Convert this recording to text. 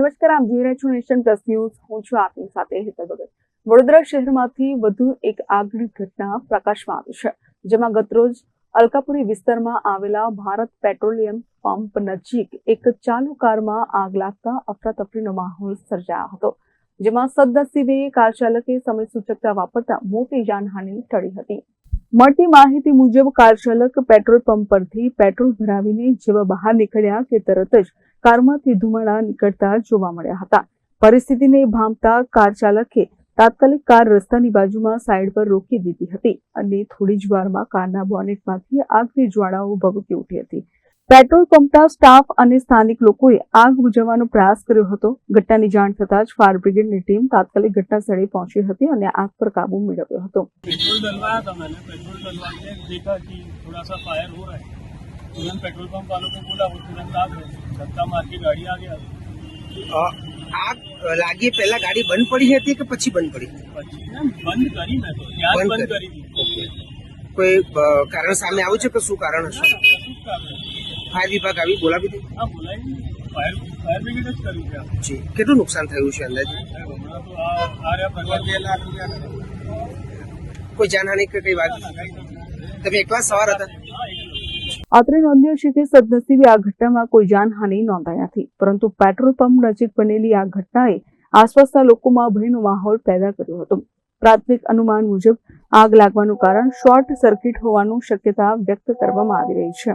નમસ્કાર, આપ જોઈ રહ્યા છો નેશન પ્લસ ન્યૂઝ. હું છું આપની સાથે હેતલ ભગત. વડોદરા શહેરમાંથી વધુ એક આગની ઘટના પ્રકાશમાં આવી છે, જેમાં ગતરોજ અલકાપુરી વિસ્તારમાં આવેલા ભારત પેટ્રોલિયમ પંપ નજીક એક ચાલુ કારમાં આગ લાગતા અફરાતફરીનો માહોલ સર્જાયો હતો, જેમાં સદનસીબે કાર ચાલકે સમય સૂચકતા વાપરતા મોટી જાનહાનિ ટળી હતી. મળતી માહિતી મુજબ કાર ચાલક પેટ્રોલ પંપ પરથી પેટ્રોલ ભરાવીને જેવા બહાર નીકળ્યા કે તરત જ કારમાંથી ધુમાડા નીકળતા જોવા મળ્યા હતા. પરિસ્થિતિને ભાંપતા કાર ચાલકે તાત્કાલિક કાર રસ્તાની બાજુમાં સાઈડ પર રોકી દીધી હતી અને થોડી જ વારમાં કારના બોનેટમાંથી આગની જ્વાળાઓ ભભૂકી ઉઠી હતી. પેટ્રોલ પંપના સ્ટાફ અને સ્થાનિક લોકોએ આગ બુઝાવવાનો પ્રયાસ કર્યો હતો ઘટનાની જાણ થતાં જ ફાયર બ્રિગેડની ટીમ તાત્કાલિક ઘટના સ્થળે પહોંચી હતી અને આગ પર કાબુ મેળવ્યો હતો पेट्रोल डलवाया था मैंने पेट्रोल डलवा के देखा कि थोड़ा सा फायर हो रहा है तुरंत पेट्रोल पंप वालों को बोला वो तुरंत आ गए धक्का मार के गाड़ी आ गया અ, આગ લાગી પહેલા ગાડી બંધ પડી હતી કે પછી બંધ પડી પછી એમ બંધ કરી મેં તો ત્યાં જ બંધ બંધ કરી. કરી હતી કોઈ અ, કારણ સામે આવ્યું છે કે શું કારણ ના, હશે ના, કશું જ કામ નથી. ફાયર વિભાગ આવી બોલાવી દીધું હા બોલાવી ફાયર ફાયર બ્રિગેડ જ કર્યું છે જી. કેટલું નુકસાન થયું છે અંદાજે? કોઈ જાનહાની કે કઈ વાત? તમે એકલા સવાર હતા? અત્રે નોંધ્યું છે કે સદનસીબે આ ઘટનામાં કોઈ જાનહાનિ નોંધાઈ નથી પરંતુ પેટ્રોલ પંપ નજીક બનેલી આ ઘટનાએ આસપાસના લોકોમાં ભયનો માહોલ પેદા કર્યો હતો. પ્રાથમિક અનુમાન મુજબ આગ લાગવાનું કારણ શોર્ટ સર્કિટ હોવાનું શક્યતા વ્યક્ત કરવામાં આવી રહી છે.